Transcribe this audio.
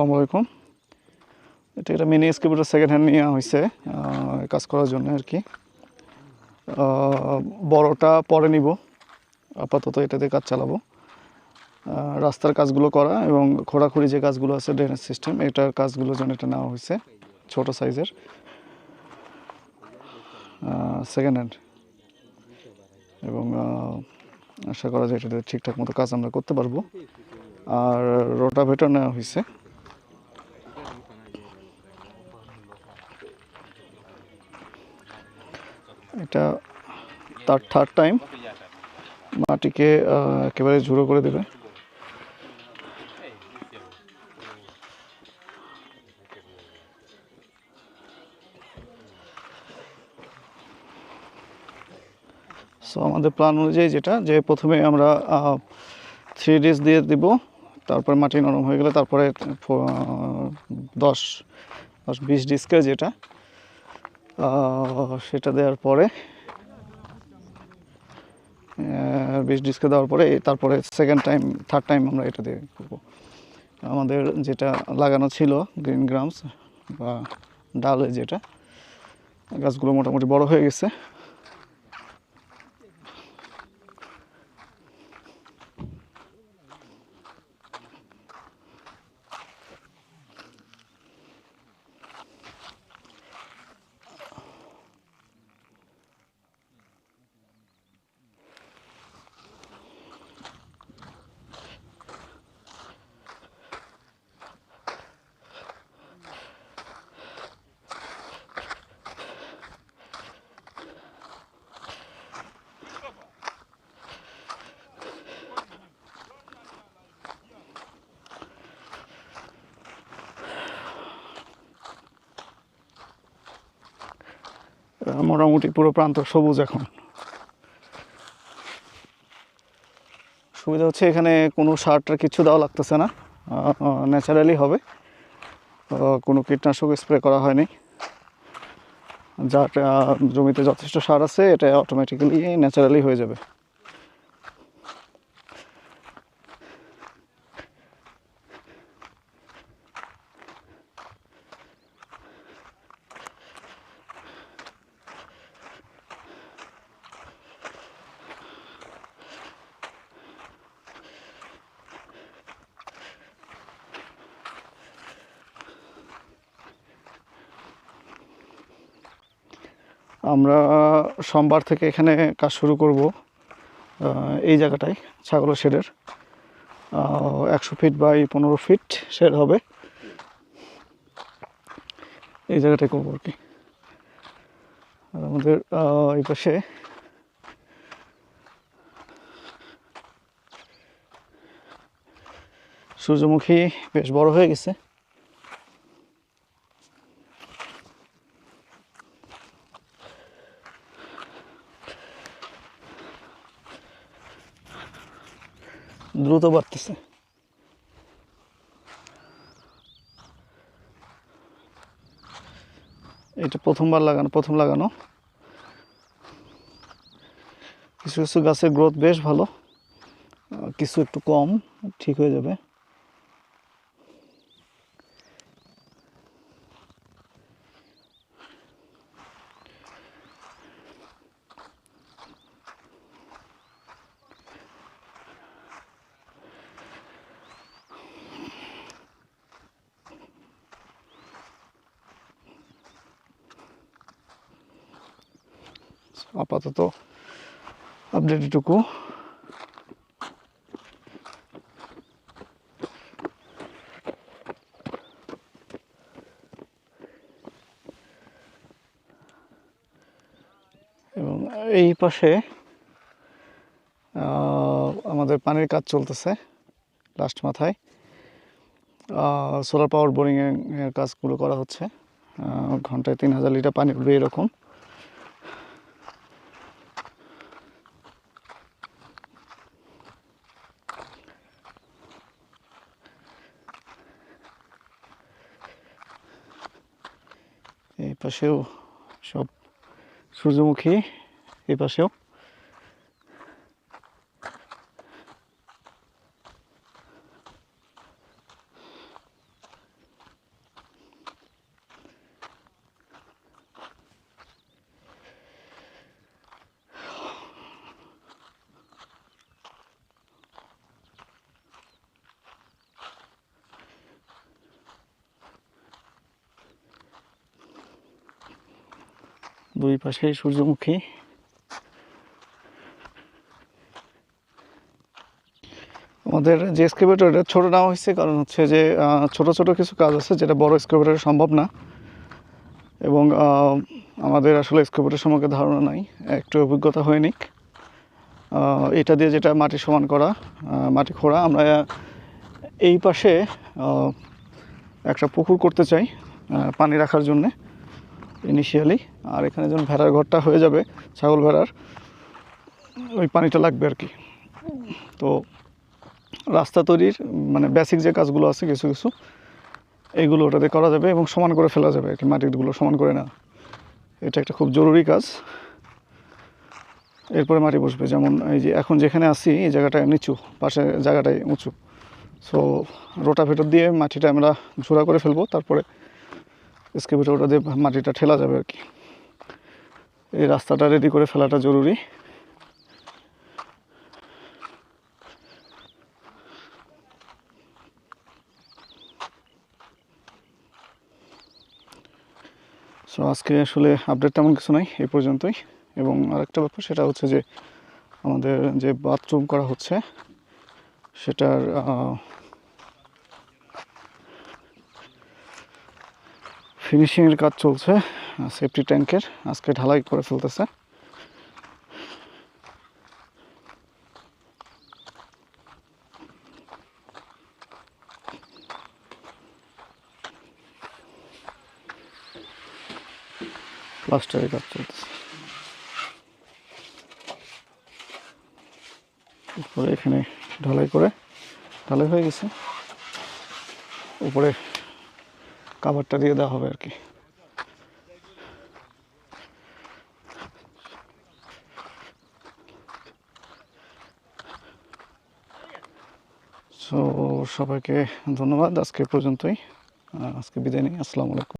আসসালামু আলাইকুম এটা একটা মিনি স্কিপিটার সেকেন্ড হ্যান্ড নেওয়া হয়েছে কাজ করার জন্য আর কি। বড়টা পরে নিব, আপাতত এটাতে কাজ চালাবো। রাস্তার কাজগুলো করা এবং খোঁড়াখুড়ি যে কাজগুলো আছে ড্রেনেজ সিস্টেম এটার কাজগুলোর জন্য এটা নেওয়া হয়েছে ছোট সাইজের সেকেন্ড হ্যান্ড এবং আশা করা যায় এটাতে ঠিকঠাক মতো কাজ আমরা করতে পারব। আর রোটাভেটর নেওয়া হয়েছে এটা তার থার্ড টাইম মাটিকে একেবারে ঝুড়ো করে দেবে। সো আমাদের প্ল্যান অনুযায়ী যেটা, যে প্রথমে আমরা থ্রি ডেজ দিয়ে দিব, তারপরে মাটি নরম হয়ে গেলে তারপরে দশ দশ, বিশ ডিস্কের যেটা সেটা দেওয়ার পরে বিশ ডিস্কে দেওয়ার পরে, তারপরে সেকেন্ড টাইম থার্ড টাইম আমরা এটা দিয়ে করব। আমাদের যেটা লাগানো ছিল গ্রিন গ্রামস বা ডালে যেটা, গাছগুলো মোটামুটি বড় হয়ে গেছে। মোটামুটি পুরো প্রান্ত সবুজ এখন। সুবিধা হচ্ছে এখানে কোনো সারটার কিছু দেওয়া লাগতেছে না। ন্যাচারালি হবে। কোনো কীটনাশক স্প্রে করা হয়নি। যার জমিতে যথেষ্ট সার আছে, এটা অটোমেটিক্যালি ন্যাচারালি হয়ে যাবে। আমরা সোমবার থেকে এখানে কাজ শুরু করব এই জায়গাটায়, ছাগলের শেডের। একশো ফিট বাই পনেরো ফিট শেড হবে। এই জায়গাটায় করব আর কি। আর আমাদের এই পাশে সূর্যমুখী বেশ বড় হয়ে গেছে। দ্রুত বাড়তেছে। এটা প্রথমবার লাগানো, প্রথম লাগানো। কিছু কিছু গাছের গ্রোথ বেশ ভালো। কিছু একটু কম, ঠিক হয়ে যাবে। আপাতত আপডেট এটুকু। এবং এই পাশে আমাদের পানির কাজ চলতেছে লাস্ট মাথায়। সোলার পাওয়ার বোরিংয়ের কাজগুলো করা হচ্ছে। ঘন্টায় তিন হাজার লিটার পানি উঠবে এরকম। এই পাশেও সব সূর্যমুখী এই দুই পাশেই সূর্যমুখী। আমাদের যে এক্সকেভেটর এটা ছোটো নেওয়া হয়েছে, কারণ হচ্ছে যে ছোট ছোট কিছু কাজ আছে যেটা বড় এক্সকেভেটরে সম্ভব না। এবং আমাদের আসলে এক্সকেভেটর সম্পর্কে ধারণা নাই, একটু অভিজ্ঞতা হয়ে নিক। এটা দিয়ে যেটা মাটি সমান করা মাটি খোঁড়া, আমরা এই পাশে একটা পুকুর করতে চাই পানি রাখার জন্যে। ইনিশিয়ালি আর এখানে যখন ভেড়ার ঘরটা হয়ে যাবে, ছাগল ভেড়ার, ওই পানিটা লাগবে আর কি। তো রাস্তা তৈরির মানে বেসিক যে কাজগুলো আছে, কিছু কিছু এইগুলো ওটাতে করা যাবে এবং সমান করে ফেলা যাবে আর কি মাটিগুলো সমান করে না এটা একটা খুব জরুরি কাজ। এরপরে মাটি বসবে, যেমন এই যে এখন যেখানে আছি, এই জায়গাটা নিচু, পাশে জায়গাটাই উঁচু। সো রোটা ভেতর দিয়ে মাটিটা আমরা ঝোড়া করে ফেলব, তারপরে এসকেভেটর ওটা দিয়ে মাটিটা ঠেলা যাবে আর কি। এই রাস্তাটা রেডি করে ফেলাটা জরুরি। সো আজকে আসলে আপডেট তেমন কিছু নাই এই পর্যন্তই। এবং আরেকটা ব্যাপার সেটা হচ্ছে যে, আমাদের যে বাথরুম করা হচ্ছে, সেটার ফিনিশিংয়ের কাজ চলছে, সেফটি ট্যাঙ্কের, আজকে ঢালাই করে ফেলতেছে। প্লাস্টারের কাজ চলতেছে। উপরে এখানে ঢালাই করে, ঢালাই হয়ে গেছে। উপরে কাভারটা দিয়ে দেওয়া হবে আর কি। সো সবাইকে ধন্যবাদ। আজকে পর্যন্তই। আজকে বিদায় নিই। আসসালামু আলাইকুম।